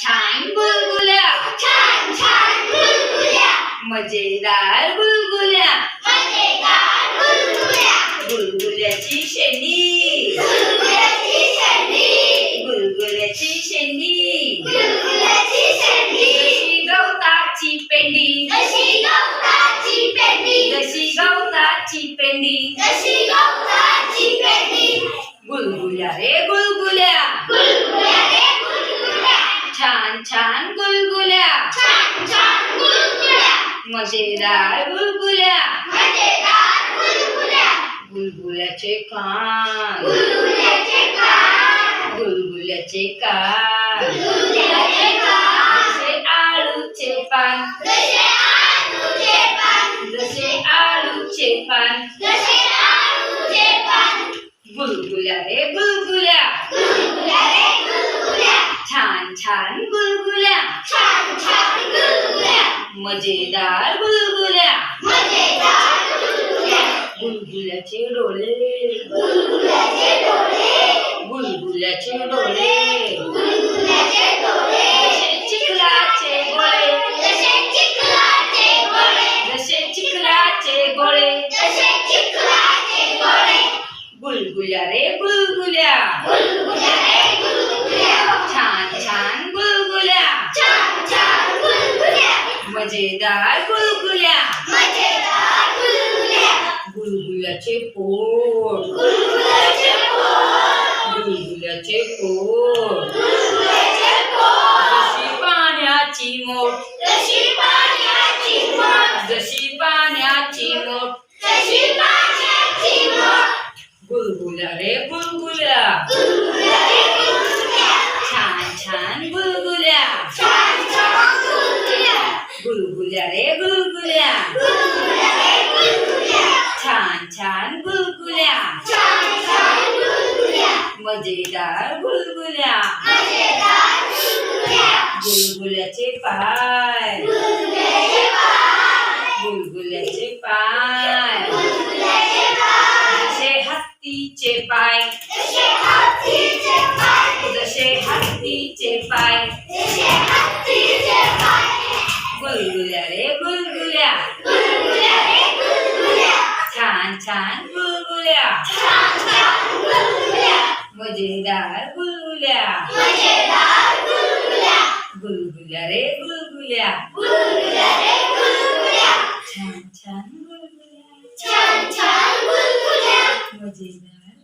छान गुलगुल्या. छान छान गुलगुल्या. मजेदार गुलगुल्या. मजेदार गुलगुल्या. गुलगुल्याची शेंडी. गुलगुल्याची शेंडी. गुलगुल्याची शेंडी. गुलगुल्याची शेंडी. जशी गवताची पेंडी. जशी गवताची पेंडी. जशी गवताची पेंडी. जशी गवताची छान छान गुलगुल्या. छान छान गुलगुल्या. मज़ेदार गुलगुल्या. मज़ेदार गुलगुल्या. गुलगुल्याचे कान. गुलगुल्याचे कान. गुलगुल्याचे कान. गुलगुल्याचे कान. जसे आळूचे पान. जसे आलूचे पान. जसे आळूचे पान. जसे आलूचे पान. गुलगुल्या रे गुलगुल्या. छान गुलगुल्या. छान छान गुलगुल्या मज़ेदार गुलगुल्या. मज़ेदार गुलगुल्या. गुलगुल्याचे डोळे. गुलगुल्याचे मज़ेदार गुलगुल्या। मज़ेदार गुलगुल्या। गुलगुल्याचे पोट। गुलगुल्याचे पोट। गुलगुल्याचे पोट। गुलगुल्याचे पोट। जशी पाण्याची मोठ जशी पाण्याची मोठ जशी पाण्याची मोठ जशी पाण्याची मोठ गुलगुल्या रे गुलगुल्या। गुलगुल्या। छान गुलगुल्या. छान छान गुलगुल्या मजेदार गुलगुल्या. मजेदार गुलगुल्या गुलगुल्याचे पाय. गुलगुल्याचे पाय. गुलगुल्याचे पाय गुलगुल्याचे पाय जसे हत्तीचे पाय. जसे हत्तीचे पाय. जसे हत्तीचे पाय जसे बुलबुल्या छान छान बुलबुल्या मजेदार बुलबुल्या मजेदार बुलबुल्या बुलबुल्या रे बुलबुल्या बुलबुल्या रे बुलबुल्या छान छान बुलबुल्या छान छान बुलबुल्या मजेदार